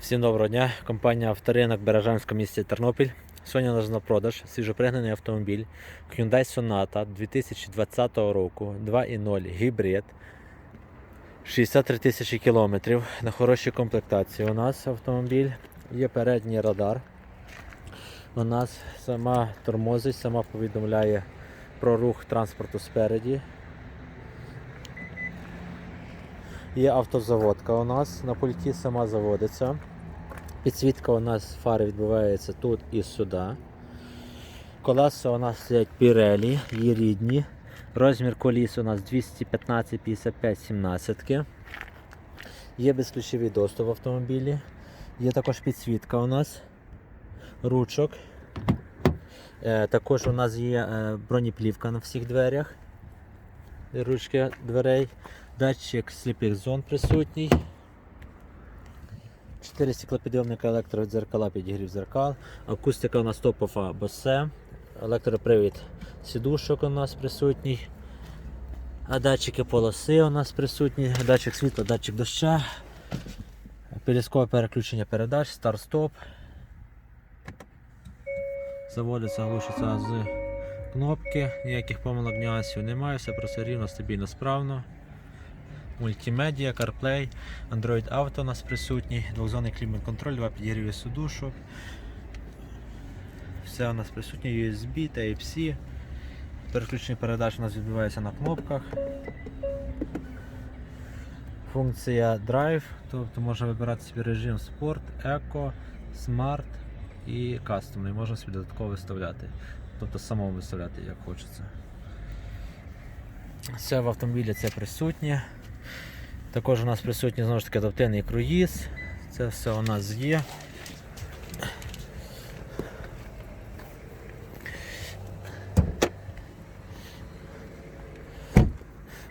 Всім доброго дня. Компанія Авторинок Бережанська місті Тернопіль. Сьогодні у нас на продаж свіжопригнаний автомобіль Hyundai Sonata 2020 року 2.0 гібрид. 63 тисячі кілометрів. На хорошій комплектації у нас автомобіль. Є передній радар. У нас сама тормозить, сама повідомляє про рух транспорту спереді. Є автозаводка у нас на пульті сама заводиться. Підсвітка у нас фари відбувається тут і сюди. Колеса у нас стоять Pirelli, є рідні. Розмір коліс у нас 215 55 17 Є безключовий доступ в автомобілі. Є також підсвітка у нас, ручок. Е, також у нас є е, бронеплівка на всіх дверях. Ручки дверей. Датчик сліпих зон присутній. 4 стеклопідйомника електродзеркала, підігрів зеркал. Акустика у нас топова Bose. Електропривід сідушок у нас присутній. А датчики полоси у нас присутні, датчик світла, датчик доща, перескове переключення передач, старт-стоп. Заводиться, глушиться з кнопки, ніяких помилок нюансів немає, все просто рівно, стабільно, справно. Мультимедіа, CarPlay, Android Auto у нас присутній, двохзонний клімат-контроль, два підігріві сидушок. Все у нас присутнє USB, Type-C. Переключення передач у нас відбувається на кнопках. Функція Drive, тобто можна вибирати собі режим Sport, Eco, Smart і кастомний. Можна собі додатково виставляти. Тобто самому виставляти як хочеться. Все в автомобілі це присутнє. Також у нас присутній знову ж таки адаптивний круїз. Це все у нас є.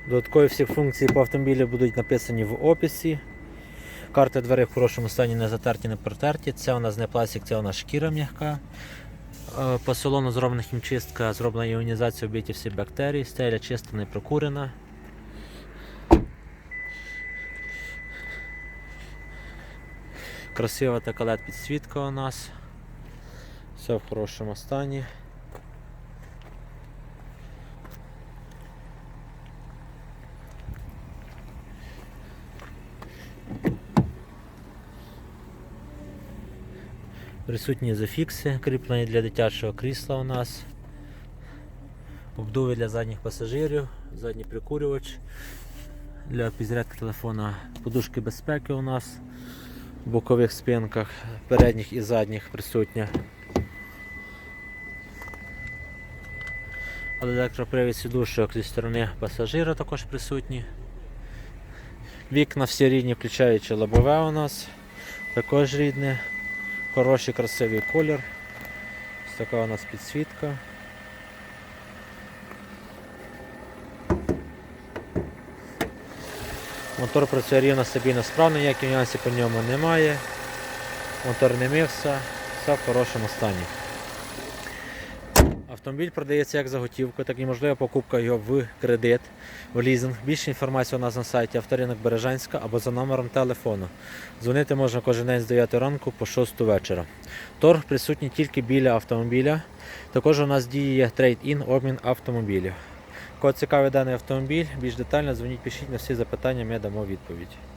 Додаткові всі функції по автомобілю будуть написані в описі. Карти дверей в хорошому стані не затерті, не протерті. Це у нас не пластик, це у нас шкіра м'яка. Е, По салону зроблена хімчистка, зроблена іонізація вбиті всі бактерії, стеля чиста, не прокурена. Красива така led підсвітка у нас. Все в хорошому стані. Присутні зафікси, кріплені для дитячого крісла у нас. Обдуви для задніх пасажирів, задній прикурювач для підзарядки телефона, подушки безпеки у нас в бокових спинках, передніх і задніх присутня. Електропривід сідушок зі сторони пасажира також присутні. Вікна всі рідні, включаючи лобове у нас, також рідне. Хороший красивий колір. Ось така у нас підсвітка. Мотор працює рівно стабільно справно, ніяких нюансів по ньому немає. Мотор не мився, все в хорошому стані. Автомобіль продається як за готівку, так і можлива покупка його в кредит, в лізинг. Більше інформації у нас на сайті авторинок Бережанська або за номером телефону. Дзвонити можна кожен день з 9 ранку по 6 вечора. Торг присутній тільки біля автомобіля. Також у нас діє трейд-ін обмін автомобілів. Кого цікавий даний автомобіль, більш детально дзвоніть, пишіть на всі запитання, ми дамо відповідь.